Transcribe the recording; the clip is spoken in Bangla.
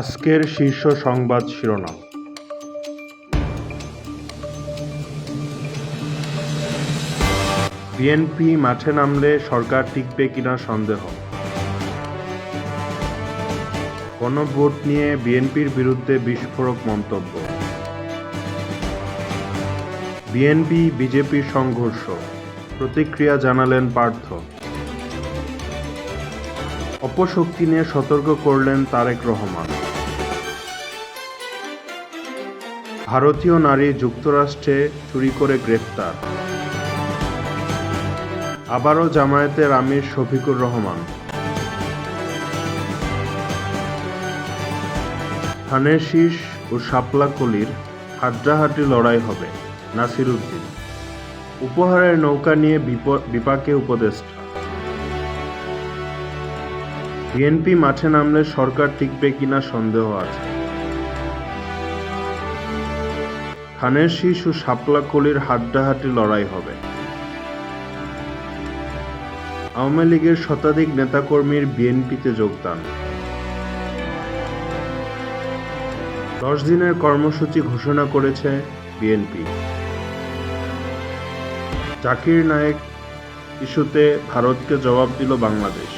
আজকের শীর্ষ সংবাদ শিরোনাম। বিএনপি মাঠে নামলে সরকার টিকবে কিনা সন্দেহ। গণভোট নিয়ে বিএনপির বিরুদ্ধে বিস্ফোরক মন্তব্য। বিএনপি বিজেপির সংঘর্ষ। প্রতিক্রিয়া জানালেন পার্থ। অপশক্তি নিয়ে সতর্ক করলেন তারেক রহমান। ভারতীয় নারী যুক্তরাষ্ট্রে চুরি করে গ্রেফতার আবারও জামায়াতের আমির শফিকুর রহমান। ধানের শীষ ও শাপলা কলির হাড্ডাহাড্ডি লড়াই হবে নাসির উদ্দিন উপহারের নৌকা নিয়ে বিপ- বিপাকে উপদেষ্টা। বিএনপি মাঠে নামলে সরকার টিকবে কিনা সন্দেহ আছে। ধানের শীষ ও শাপলা কলির হাড্ডাহাড্ডি লড়াই হবে। আওয়ামী লীগের শতাধিক নেতাকর্মীর বিএনপিতে যোগদান। দশ দিনের কর্মসূচি ঘোষণা করেছে বিএনপি। জাকির নায়েক ইস্যুতে ভারতকে জবাব দিল বাংলাদেশ।